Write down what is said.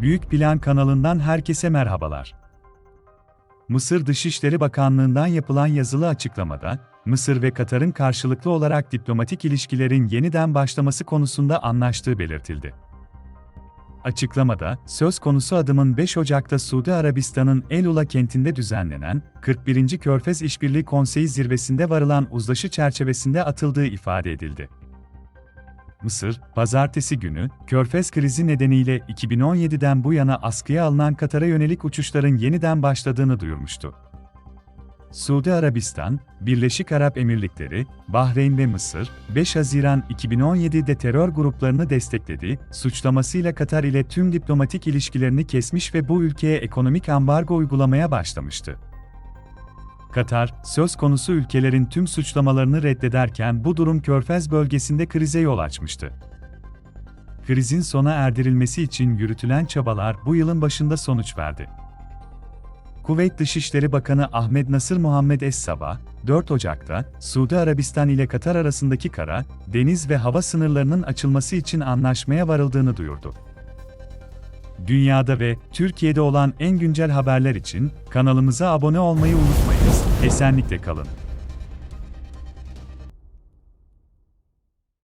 Büyük Plan kanalından herkese merhabalar. Mısır Dışişleri Bakanlığı'ndan yapılan yazılı açıklamada, Mısır ve Katar'ın karşılıklı olarak diplomatik ilişkilerin yeniden başlaması konusunda anlaştığı belirtildi. Açıklamada, söz konusu adımın 5 Ocak'ta Suudi Arabistan'ın El Ula kentinde düzenlenen 41. Körfez İşbirliği Konseyi zirvesinde varılan uzlaşı çerçevesinde atıldığı ifade edildi. Mısır, pazartesi günü, Körfez krizi nedeniyle 2017'den bu yana askıya alınan Katar'a yönelik uçuşların yeniden başladığını duyurmuştu. Suudi Arabistan, Birleşik Arap Emirlikleri, Bahreyn ve Mısır, 5 Haziran 2017'de terör gruplarını destekledi, suçlamasıyla Katar ile tüm diplomatik ilişkilerini kesmiş ve bu ülkeye ekonomik ambargo uygulamaya başlamıştı. Katar, söz konusu ülkelerin tüm suçlamalarını reddederken bu durum Körfez bölgesinde krize yol açmıştı. Krizin sona erdirilmesi için yürütülen çabalar bu yılın başında sonuç verdi. Kuveyt Dışişleri Bakanı Ahmet Nasır Muhammed Es-Sabah, 4 Ocak'ta Suudi Arabistan ile Katar arasındaki kara, deniz ve hava sınırlarının açılması için anlaşmaya varıldığını duyurdu. Dünyada ve Türkiye'de olan en güncel haberler için kanalımıza abone olmayı unutmayınız. Esenlikle kalın.